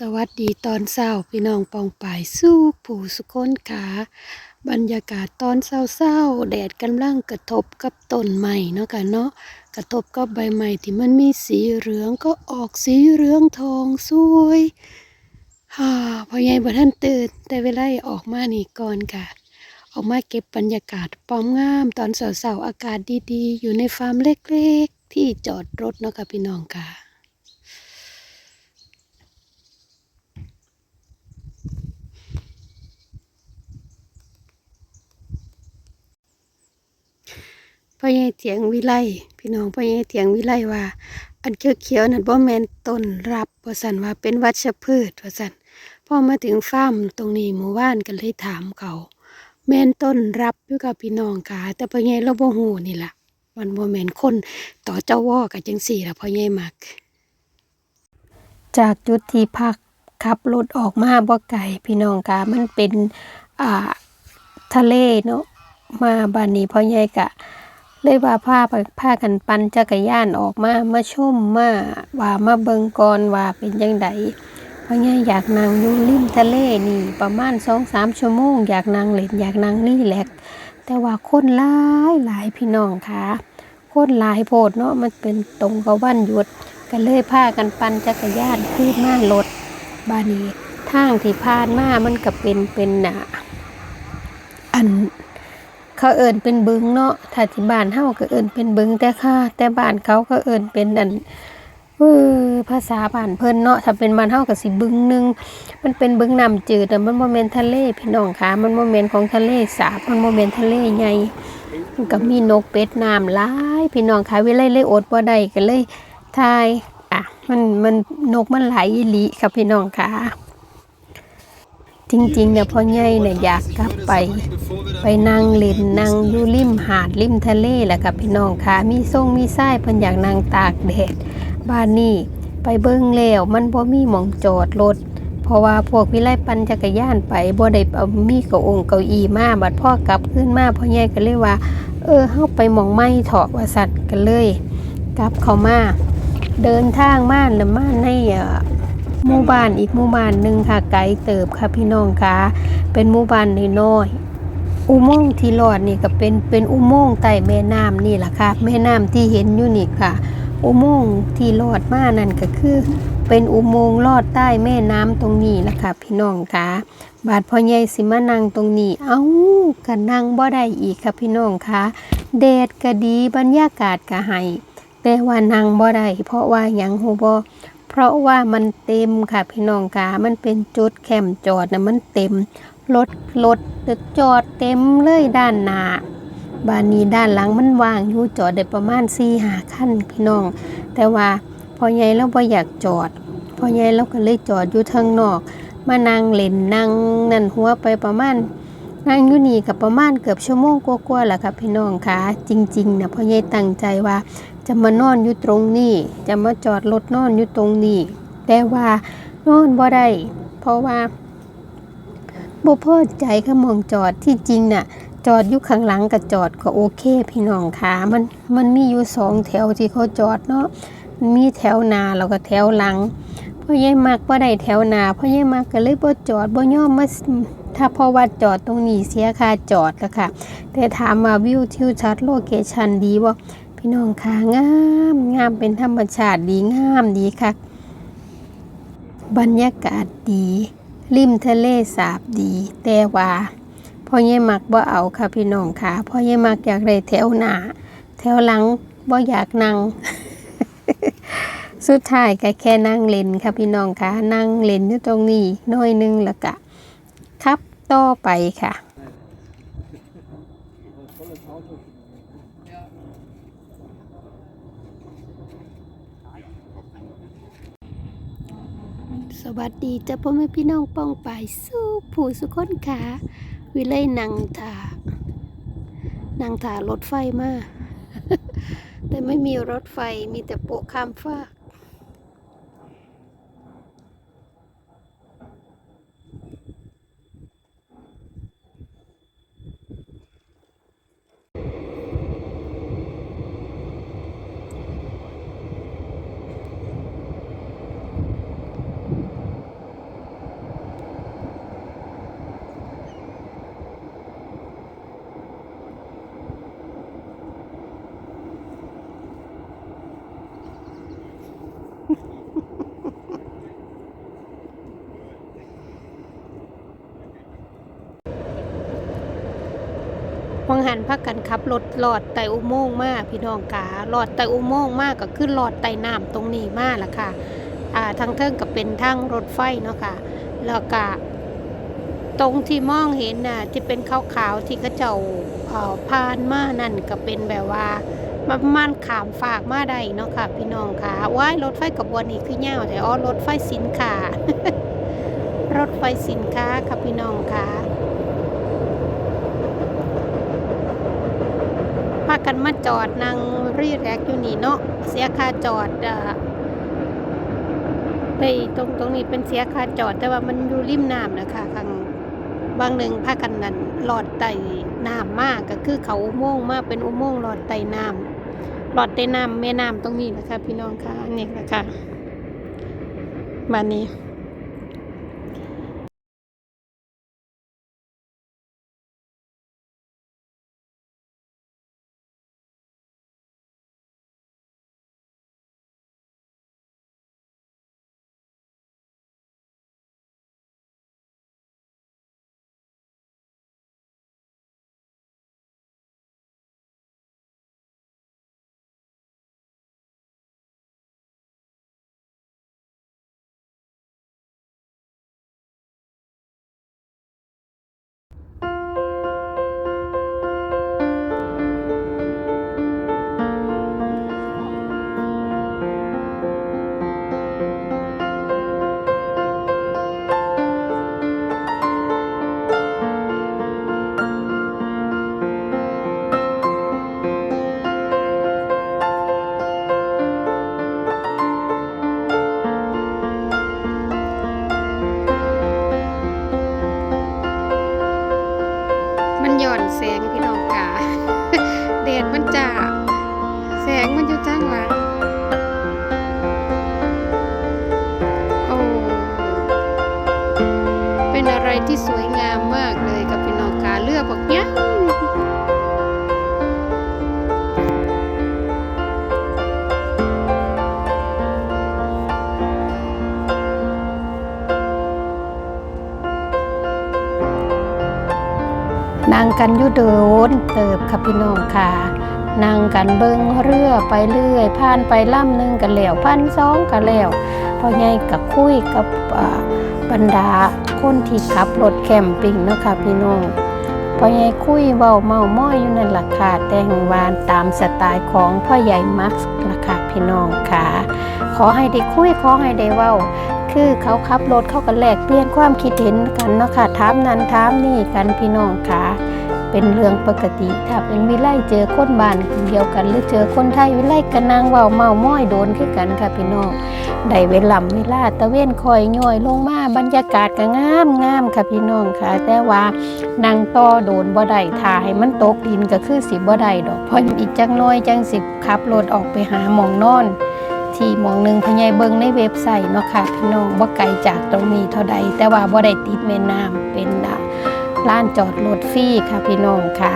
สวัสดีตอนเช้าพี่น้องปองป่ายสู้ผู้สุคนขาบรรยากาศตอนเศร้าๆแดดกำลังกระทบกับต้นไม้เนาะค่ะเนาะกระทบกับใบไม้ที่มันมีสีเหลืองก็ออกสีเหลืองทองสวยฮ่าพอใหญ่บ่ทันตื่นแต่เวลาออกมานี่ก่อนค่ะ ออกมาเก็บบรรยากาศปอมงาม ตอนเสาร์ๆอากาศดีๆ อยู่ในฟาร์มเล็กๆ ที่จอดรถเนาะค่ะพี่น้องค่ะ อใหญ่เถียงวิไลพี่น้องพ่อใหญ่เถียงวิไลว่า อันเขียวๆนั่นบ่แมนต้นรับว่าซั่นว่าเป็นวัชพืชว่าซั่นพอมาถึงฟาร์มตรงนี้หมู่บ้านก็เลยถามเขา แมนต้นรับอยู่กับพี่น้องค่ะแต่พ่อใหญ่เราบ่ฮู้นี่ล่ะมันบ่แมนคนต่อเจ้าวอก็จังซี่ล่ะพ่อใหญ่มัก จากจุดที่พักขับรถออกมาบ่ไกลพี่น้องค่ะมันเป็นอ่าทะเลเนาะมาบ้านนี้พ่อใหญ่กะ เลยว่าพาไปพากันปั่นจักรยานออกมามาชมมาว่ามาเบิงก่อนว่าเป็นจังไดเพราะงี้อยากนั่งอยู่ริมทะเลนี่ ประมาณสองสามชั่วโมง อยากนั่งเล่นอยากนั่งนี่แหละแต่ว่าคนหลายหลายพี่น้องค่ะคนหลายโพดเนาะมันเป็นตรงกับวันหยุดก็เลยพากันปั่นจักรยานขึ้นมารถบานี้ทางที่ผ่านมามันก็เป็นเป็นอะอัน เขาเอิ้นเป็นบึงเนาะถ้าที่บ้านเฮาก็เอิ้นเป็นบึงแต่ค่ะ แต่บ้านเขาก็เอิ้นเป็นอันเออภาษาบ้านเพิ่นเนาะถ้าเป็นบ้านเฮาก็สิบึงหนึง มันเป็นบึงน้ำจืดแต่มันบ่แม่นทะเลพี่น้องค่ะ มันบ่แม่นของทะเลสาบมันบ่แม่นทะเลใหญ่มันก็มีนกเป็ดน้ำหลายพี่น้องค่ะเวลาเลยอดบ่ได้ก็เลยทายอะมันมันนกมันหลายอีหลีค่ะพี่น้องค่ะจริงๆเนี่ยพ่อใหญ่เนี่ยอยากกลับไป ไปนั่งเล่นนั่งอยู่ริมหาดริมทะเลแหละค่ะพี่น้องค่ะ มีส่งมีทรายเพิ่นอยากนั่งตากแดดบ้านนี้ไปเบิ่งแล้วมันบ่มีหม่องจอดรถเพราะว่าพวกวิไลปั่นจักรยานไปบ่ได้เอามีเก้าองเก้าอี้มาบัดพ่อกลับขึ้นมาพ่อใหญ่ก็เลยว่า เออเฮาไปหม่องไม้เถาะว่าสัตว์กันเลย กลับเข้ามาเดินทางมาแล้วมาในหมู่บ้านอีกหมู่บ้านหนึ่งค่ะไกลเติบค่ะพี่น้องค่ะ เป็นหมู่บ้านน้อย อุโมงค์ที่ลอดนี่ก็เป็นเป็นอุโมงค์ใต้แม่น้ำนี่แหละค่ะแม่น้ำที่เห็นอยู่นี่ค่ะ อุโมงค์ที่ลอดมานั่นก็คือ เป็นอุโมงค์ลอดใต้แม่น้ำตรงนี้แหละค่ะพี่น้องค่ะบาดพ่อใหญ่สิมานั่งตรงนี้ เอ้าก็นั่งบ่ได้อีกค่ะพี่น้องค่ะแดดก็ดีบรรยากาศก็ให้แต่ว่านั่งบ่ได้เพราะว่าหยังฮู้บ่เพราะว่ามันเต็มค่ะพี่น้องกามันเป็นจุดแคมจอดนะมันเต็ม รถรถจอดเต็มเลยด้านหน้าบานนี้ด้านหลังมันว่างอยู่จอดได้ประมาณ4ีหาขั้นพี่น้อง แต่ว่าพอใหญ่แล้วบ่อยากจอด พอใหญ่แล้วก็เลยจอดอยู่ทางนอก มานั่งเล่นนั่งนั่นหัวไปประมาณนั่งอยู่นี่กับประมาณเกือบชั่วโมงกว่าๆแหละค่ะพี่น้องค่ะจริงๆนะพ่อใหญ่ตั้งใจว่าจะมานอนอยู่ตรงนี้ จะมาจอดรถนอนอยู่ตรงนี้ แต่ว่านอนบ่ได้เพราะว่า บ่พอใจก็มองจอดที่จริงน่ะ จอดอยู่ข้างหลังกับจอดก็โอเค พี่น้องค่ะมันมันมีอยู่สองแถวที่เขาจอดเนาะมีแถวหน้าแล้วก็แถวหลังพ่อใหญ่มักบ่าได้แถวหน้าพ่อใหญ่มักก็เลยบ่จอดบ่ยอมมาถ้าพราะว่าจอดตรงนี้เสียค่าจอดแล้วค่ะแต่ถามว่าวิวทิวทัศน์โลเคชันดีบ่พี่น้องค่ะงามงามเป็นธรรมชาติดีงามดีค่ะ บรรยากาศดี ริมทะเลสาบดี แต่ว่าพ่อเย่มักบ่เอาค่ะพี่น้องค่ะพ่อเย่มักอยากได้แถวหน้าแถวหลังบ่อยากนั่ง สุดท้ายก็แค่นั่งเล่นค่ะพี่น้องค่ะนั่งเล่นอยู่ตรงนี้น้อยนึงแล้วก็ขับต่อไปค่ะ สวัสดีจ้าพ่อแม่พี่น้องป้องไปายสู้ผู้สุคนขาวิเลนังถานังถารถไฟมา แต่ไม่มีรถไฟมีแต่โปะข้ามฟาก วังหันพักกันขับรถลอดไตอุโมงค์มากพี่น้องกาลอดไตอุโมงค์มากก็ขึ้นลอดไตน้ำตรงนี้มากละค่ะอ่าทางเทิงก็เป็นทางรถไฟเนาะค่ะแล้วก็ตรงที่มองเห็นน่ะที่เป็นขาวๆที่เขาเจ้าผ่านมานั่นก็เป็นแบบว่ามันมันขามฝากมาได้เนาะค่ะ พี่น้องค่ะว้ายรถไฟกระบวนนี้คือเงาแต่อ๋อรถไฟสินค้ารถไฟสินค้าค่ะพี่น้องค่ะพา กันมาจอดนั่งรีแรกอยู่นี่เนาะเสียค่าจอดอ่าไปตรงตรงนี้เป็นเสียค่าจอด แต่ว่ามันอยู่ริมน้ำนะคะข้างบางหนึ่งพากันนั่นหลอดไต่น้ำมากก็คือเขาอุโมงค์มากเป็นอุโมงค์หลอดไต่น้ำหลอดไต่น้ำแม่น้ำตรงนี้นะคะ พี่น้องค่ะนี่นะคะบ้านนี้ ที่สวยงามมากเลยกับพี่น้องกาเลือกบอกเนี้ยนั่งกันยู่เดินเติบค่ะพี่น้องค่ะนั่งกันเบิงเรือไปเรื่อยผ่านไปล่ำหนึ่งกันแล้วพันสองกันแล้วพอไงกับคุยกับอ่า บรรดาคนที่ขับรถแคมปิ้งเนาะค่ะพี่น้องพ่อใหญ่คุยเบาเมาม้อยอยู่นั่นล่ะค่ะแต่งวานตามสไตล์ของพ่อใหญ่มักซ์ล่ะค่ะพี่น้องค่ะ ขอให้ได้คุยขอให้ได้เว้า คือเขาขับรถเข้ากันแลกเปลี่ยนความคิดเห็นกันเนาะค่ะถามนั้นถามนี่กันพี่น้องค่ะ เป็นเรื่องปกติ ถ้าเป็นวิไลเจอคนบ้านเดียวกัน หรือเจอคนไทยวิไลกันนางเว้าเมาม้อยโดนคือกันค่ะพี่น้องได้เวลาเวลาตะเวนคอยย่อยลงมาบรรยากาศก็งามงามค่ะพี่น้องค่ะ แต่ว่านางต่อโดนบ่ได้ทาให้มันตกดินก็คือสิบ่ได้ดอกพราะอีกจังน้อยจังสิขับรถออกไปหาหมองนอนที่หมองหนึ่งพญายเบิงในเว็บไซต์เนาะค่ะพี่น้องบ่ไกลจากตรงนี้เท่าใดแต่ว่าบ่ได้ติดแม่น้ำเป็นอะ ลานจอดรถฟรีค่ะพี่น้องค่ะ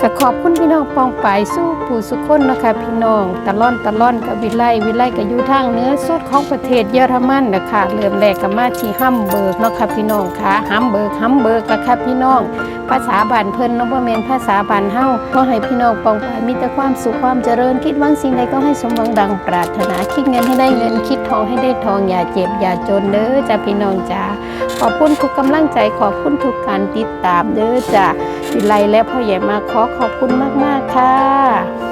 ก็ขอบคุณพี่น้องปองไปายสู้ผู้สุคนนะคะพี่น้องตะล่อนตะล่อนกับวิไลวิไลก็อยู่ทางเนื้อสุดของประเทศเยอรมันนะคะเริ่มแรกก็มาที่ฮัมเบิร์กเนาะค่ะพี่น้องค่ะฮัมเบิร์กฮัมเบิร์กก็ค่ะพี่น้อง ภาษาบ้านเพิ่นเนาะบ่แม่นภาษาบ้านเฮาขอให้พี่น้องปองไปายมีแต่ความสุขความเจริญคิดหวังสิ่งใดก็ให้สมหวังดังปรารถนาคิดเงินให้ได้เงินคิดทองให้ได้ทองอย่าเจ็บอย่าจนเด้อจ้าพี่น้องจ้าขอบคุณทุกกำลังใจขอบคุณทุกการติดตามเด้อจ้าวิไลและพ่อใหญ่มาขอขอบคุณมาก ๆ ค่ะ